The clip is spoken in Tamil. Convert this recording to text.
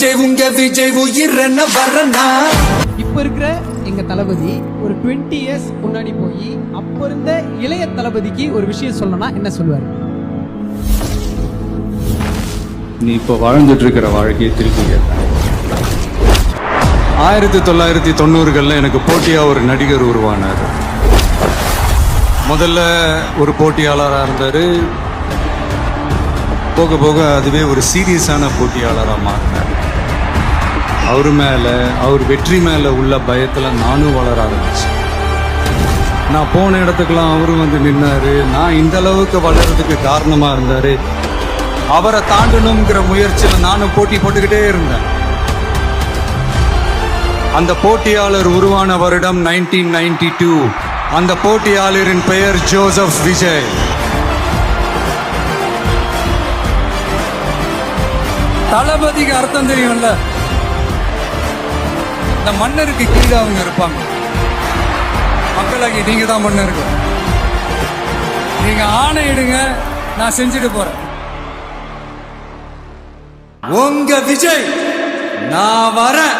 விஜய் உங்க விஜய் உயிர் என்ன வரனா? இப்ப இருக்கிற எங்க தளபதி ஒரு டுவெண்ட்டி இயர்ஸ் முன்னாடி போய் அப்ப இருந்த இளைய தளபதிக்கு ஒரு விஷயம் சொல்லணும்னா என்ன சொல்லுவாரு? நீ இப்போ வாழ்ந்துட்டு இருக்கிற வாழ்க்கையை திருப்பி ஆயிரத்தி தொள்ளாயிரத்தி தொண்ணூறுகளில் எனக்கு போட்டியா ஒரு நடிகர் உருவானார். முதல்ல ஒரு போட்டியாளராக இருந்தார். போக போக அதுவே ஒரு சீரியஸான போட்டியாளராக மாறினார். அவர் மேலே அவர் வெற்றி மேலே உள்ள பயத்தில் நானும் வளர ஆரம்பிச்சேன். நான் போன இடத்துக்கெல்லாம் அவரும் வந்து நின்னாரு. நான் இந்த அளவுக்கு வளர்றதுக்கு காரணமாக இருந்தார். அவரை தாண்டணுங்கிற முயற்சியில் நானும் போட்டி போட்டுக்கிட்டே இருந்தேன். அந்த போட்டியாளர் உருவான வருடம் 1992 டூ அந்த போட்டியாளரின் பெயர் ஜோசப் விஜய். தளபதிக்கு அர்த்தம் தெரியும்ல. அந்த மன்னருக்கு கீழே அவங்க இருப்பாங்க. மக்களாகி நீங்க தான் மன்னருக்கு நீங்க ஆணையிடுங்க நான் செஞ்சுட்டு போறேன். உங்க விஜய் நான் வரேன்.